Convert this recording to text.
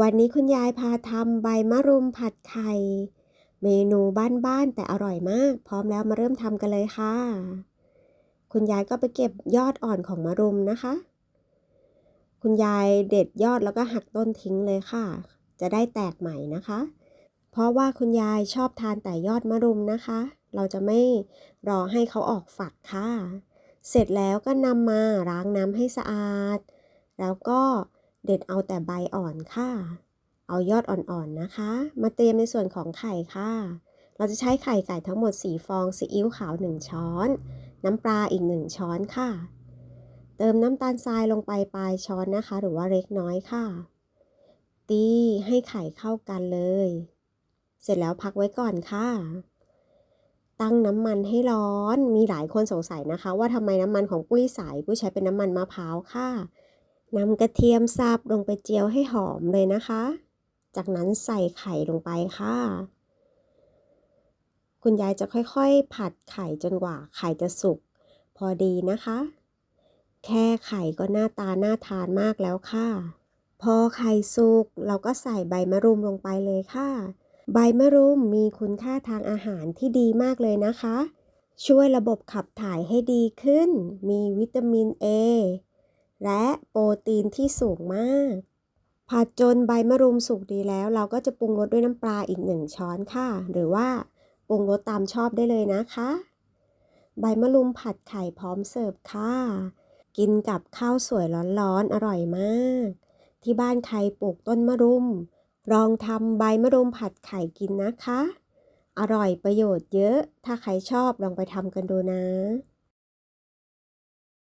วันนี้คุณยายพาทำใบมะรุมผัดไข่ เมนูบ้านๆแต่อร่อยมาก พร้อมแล้วมาเริ่มทำกันเลยค่ะ คุณยายก็ไปเก็บยอดอ่อนของมะรุมนะคะ คุณยายเด็ดยอดแล้วก็หักต้นทิ้งเลยค่ะ จะได้แตกใหม่นะคะ เพราะว่าคุณยายชอบทานแต่ยอดมะรุมนะคะ เราจะไม่รอให้เขาออกฝักค่ะ เสร็จแล้วก็นำมาล้างน้ำให้สะอาด แล้วก็ เด็ดเอาแต่ใบอ่อนค่ะ เอายอดอ่อนๆนะคะ มาเตรียมในส่วนของไข่ค่ะ เราจะใช้ไข่ไก่ทั้งหมด 4 ฟอง ซีอิ๊วขาว 1 ช้อน น้ำปลาอีก 1 ช้อนค่ะ เติมน้ำตาลทรายลงไปปลายช้อนนะคะ หรือว่าเล็กน้อยค่ะ ตีให้ไข่เข้ากันเลย เสร็จแล้วพักไว้ก่อนค่ะตั้งน้ำมันให้ร้อน มีหลายคนสงสัยนะคะ ว่าทำไมน้ำมันของปุ้ยใส ปุ้ยใช้เป็นน้ำมันมะพร้าวค่ะ นำกระเทียมสับลงไปเจียวให้หอมเลยนะคะ จากนั้นใส่ไข่ลงไปค่ะ คุณยายจะค่อยๆ ผัดไข่จนกว่าไข่จะสุกพอดีนะคะ แค่ไข่ก็หน้าตาน่าทานมากแล้วค่ะ พอไข่สุกเราก็ใส่ใบมะรุมลงไปเลยค่ะ ใบมะรุมมีคุณค่าทางอาหารที่ดีมากเลยนะคะ ช่วยระบบขับถ่ายให้ดีขึ้น มีวิตามิน A และโปรตีนที่สูงมาก ผัดจนใบมะรุมสุกดีแล้ว เราก็จะปรุงรสด้วยน้ำปลาอีกหนึ่งช้อนค่ะ หรือว่าปรุงรสตามชอบได้เลยนะคะ ใบมะรุมผัดไข่พร้อมเสิร์ฟค่ะ กินกับข้าวสวยร้อนๆอร่อยมาก ที่บ้านใครปลูกต้นมะรุมลองทำใบมะรุมผัดไข่กินนะคะ อร่อยประโยชน์เยอะ ถ้าใครชอบลองไปทำกันดูนะ